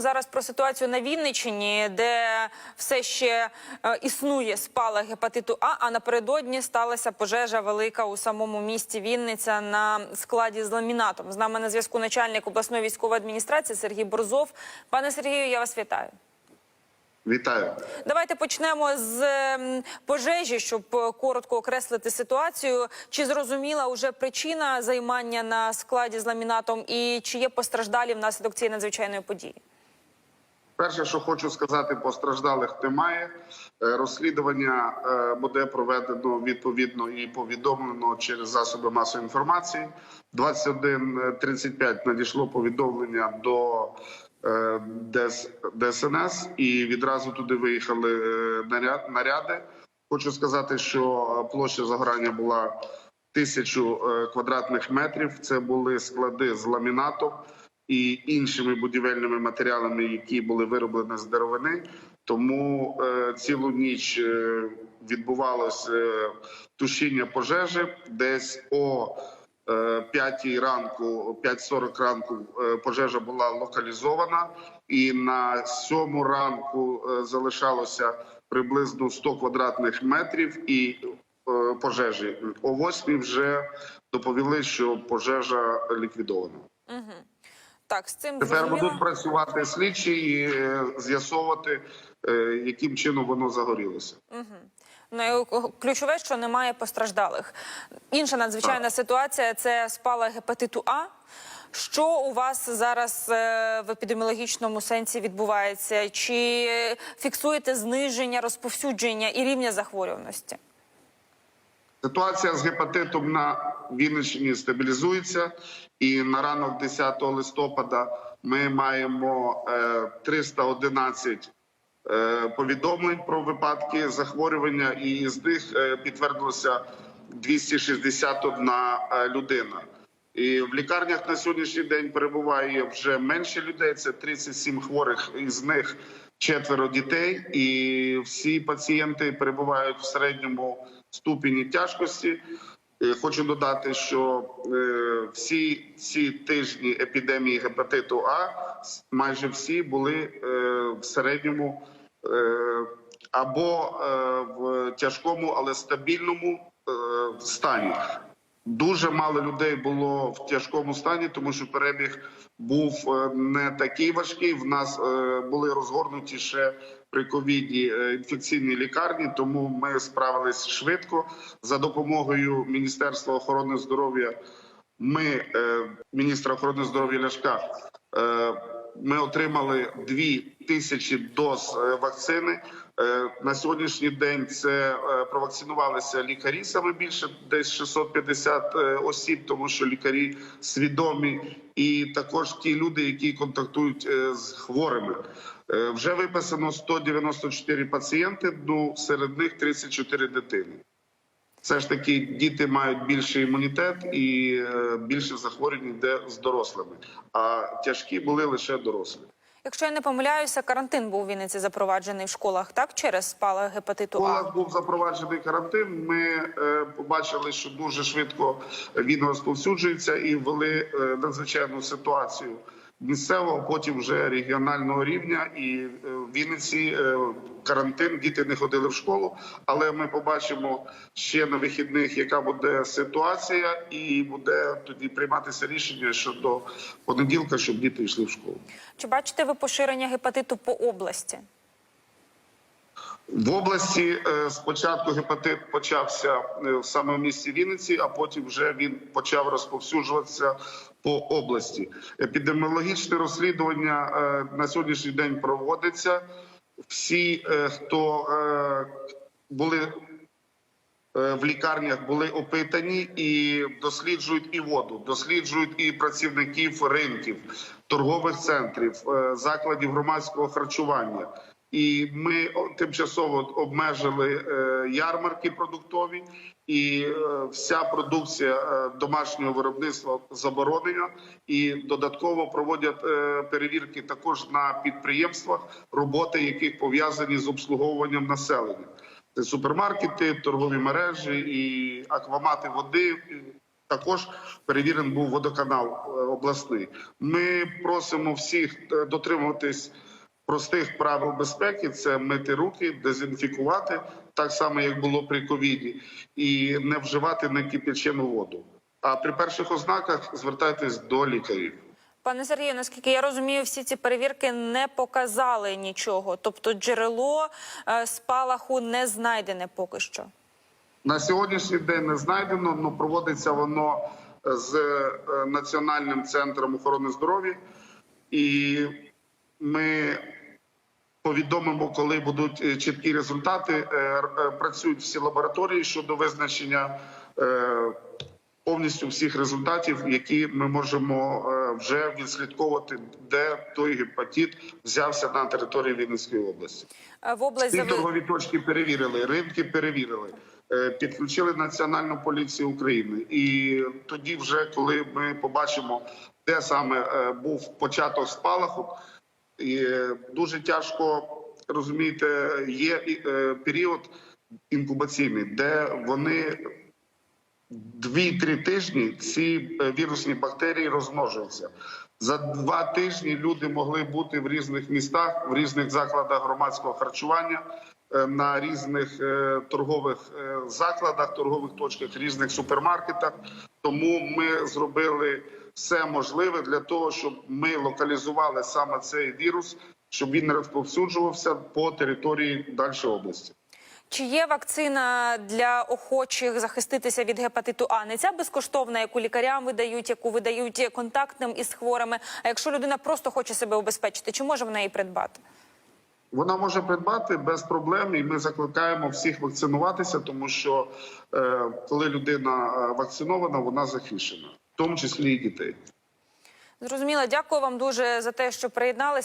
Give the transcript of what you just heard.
Зараз про ситуацію на Вінниччині, де все ще е, існує спалах гепатиту А. А напередодні сталася пожежа велика у самому місті Вінниця на складі з ламінатом. З нами на зв'язку начальник обласної військової адміністрації Сергій Борзов. Пане Сергію, я вас вітаю. Вітаю. Давайте почнемо з ем, пожежі, щоб коротко окреслити ситуацію. Чи зрозуміла уже причина займання на складі з ламінатом, і чи є постраждалі внаслідок цієї надзвичайної події? Перше, що хочу сказати, постраждалих немає. Е, Розслідування е, буде проведено відповідно і повідомлено через засоби масової інформації. 21.35 надійшло повідомлення до е, ДСНС, і відразу туди виїхали наряд- наряди. Хочу сказати, що площа загорання була тисячу квадратних метрів. Це були склади з ламінатом і іншими будівельними матеріалами, які були вироблені з деревини. Тому е, цілу ніч е, відбувалося е, тушіння пожежі. Десь о е, 5 ранку, 5.40 ранку е, пожежа була локалізована, і на 7 ранку е, залишалося приблизно 100 квадратних метрів і е, пожежі. О 8 вже доповіли, що пожежа ліквідована. Угу. Так, з цим Тепер зрозуміло. будуть працювати слідчі і е, з'ясовувати, е, яким чином воно загорілося. Ну, ключове, що немає постраждалих. Інша надзвичайна ситуація це спалах гепатиту А. Що у вас зараз е, в епідеміологічному сенсі відбувається? Чи фіксуєте зниження розповсюдження і рівня захворюваності? Ситуація з гепатитом на Вінниччині стабілізується, і на ранок 10 листопада ми маємо е, 311 е, повідомлень про випадки захворювання, і з них е, підтвердилося 261 е, людина. І в лікарнях на сьогоднішній день перебуває вже менше людей. Це 37 хворих, із них четверо дітей, і всі пацієнти перебувають в середньому ступені тяжкості. Е, Хочу додати, що е, всі ці тижні епідемії гепатиту А майже всі були е, в середньому або в тяжкому, але стабільному стані. Дуже мало людей було в тяжкому стані, тому що перебіг був е, не такий важкий. В нас е, були розгорнуті ще при ковіді е, інфекційні лікарні, тому ми справились швидко за допомогою Міністерства охорони здоров'я. Ми, міністра охорони здоров'я Ляшка, ми отримали дві тисячі доз вакцини. Е, На сьогоднішній день це е, провакцинувалися лікарі саме більше, десь 650 е, осіб, тому що лікарі свідомі, і також ті люди, які контактують з хворими. Вже виписано 194 пацієнти. Ну серед них 34 дитини. Все ж таки діти мають більший імунітет і більше захворювань йде з дорослими. А тяжкі були лише дорослі. Якщо я не помиляюся, карантин був у Вінниці запроваджений в школах, так через спала гепатиту В А. школах був запроваджений карантин. Ми е, побачили, що дуже швидко він розповсюджується, і ввели е, надзвичайну ситуацію місцевого, потім вже регіонального рівня. І е, в Вінниці е, карантин, діти не ходили в школу. Але ми побачимо ще на вихідних, яка буде ситуація, і буде тоді прийматися рішення щодо понеділка, щоб діти йшли в школу. Чи бачите ви поширення гепатиту по області? В області е, спочатку гепатит почався е, саме в місті Вінниці, а потім вже він почав розповсюджуватися по області. Епідеміологічне розслідування е, на сьогоднішній день проводиться. Всі, хто були в лікарнях, були опитані і досліджують і воду, досліджують і працівників ринків, торгових центрів, закладів громадського харчування. І ми тимчасово обмежили е, ярмарки продуктові, і е, вся продукція е, домашнього виробництва заборонена. І додатково проводять перевірки також на підприємствах, роботи яких пов'язані з обслуговуванням населення. Це супермаркети, торгові мережі і аквамати води. також перевірений був водоканал обласний. Ми просимо всіх дотримуватись простих правил безпеки: це мити руки, дезінфікувати, так само як було при ковіді, і не вживати некипячену воду. А при перших ознаках звертайтесь до лікарів. Пане Сергію, наскільки я розумію, всі ці перевірки не показали нічого. Тобто джерело е, спалаху не знайдене поки що. На сьогоднішній день не знайдено, але проводиться воно з е, Національним центром охорони здоров'я, і ми повідомимо, коли будуть е, чіткі результати. Е, е, Працюють всі лабораторії щодо визначення повністю всіх результатів, які ми можемо вже відслідковувати, де той гепатит взявся на території Вінницької області. В область Всі торгові точки перевірили, ринки перевірили, підключили Національну поліцію України. І тоді, вже коли ми побачимо, де саме був початок спалаху, і е, дуже тяжко розумієте, є е, період інкубаційний, де вони дві-три тижні ці е, вірусні бактерії розмножуються. За два тижні люди могли бути в різних містах, в різних закладах громадського харчування, на різних торгових закладах, торгових точках, різних супермаркетах. Тому ми зробили все можливе для того, щоб ми локалізували саме цей вірус, щоб він не розповсюджувався по території далі області. Чи є вакцина для охочих захиститися від гепатиту А? Не ця безкоштовна, яку лікарям видають, яку видають контактним із хворими. А якщо людина просто хоче себе убезпечити, чи може вона її придбати? Вона може придбати без проблем, і ми закликаємо всіх вакцинуватися, тому що е, коли людина е, вакцинована, вона захищена, в тому числі і дітей. Зрозуміло, дякую вам дуже за те, що приєдналися.